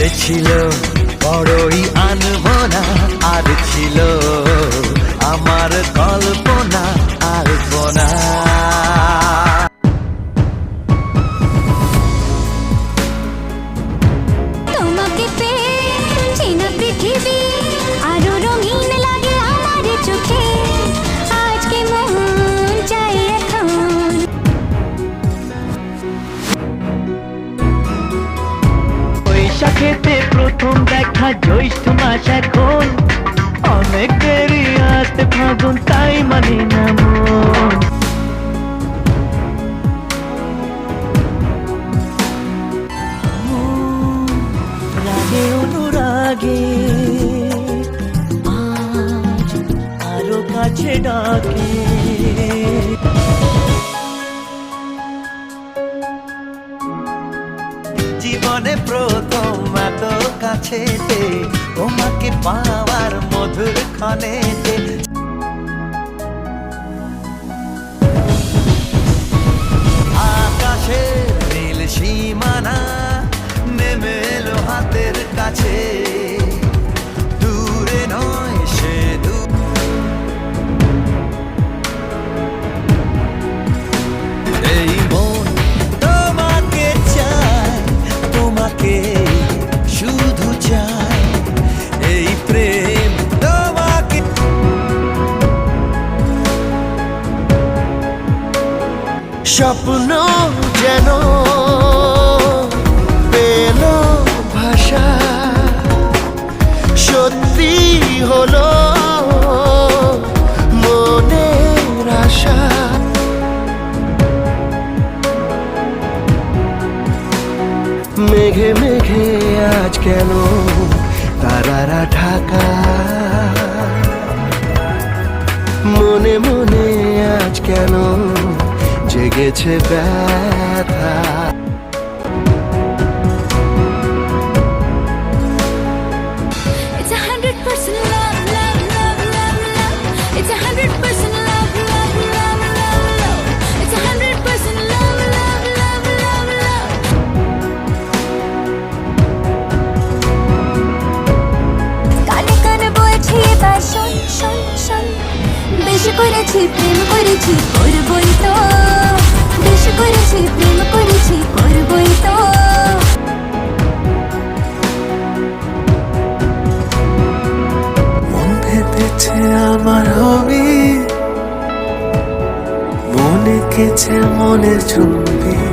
সে ছিল বড়ই আনমনা আর ছিল আমার কল্পনা প্রথম দেখা জ্যৈষ্ঠ মাস এখন। অনেক দেরি আসতে ফাগুন তাই মানে না মন। আরও কাছে ডাকে। জীবনে প্রথম এত কাছে তোমাকে পাওয়ার মধুর ক্ষণে স্বপ্ন যেন পেল ভাষা সত্যি হলো মনের আশা। মেঘে মেঘে আজ কেন তারারা ঢাকা? জেগেছে ব্যথা। করেছি, প্রেম করেছি, করবই তো। বেশি করেছি, প্রেম করেছি, করবই তো। মন ভেবেছে আমার হবি, মনে কেছে মনে ছবি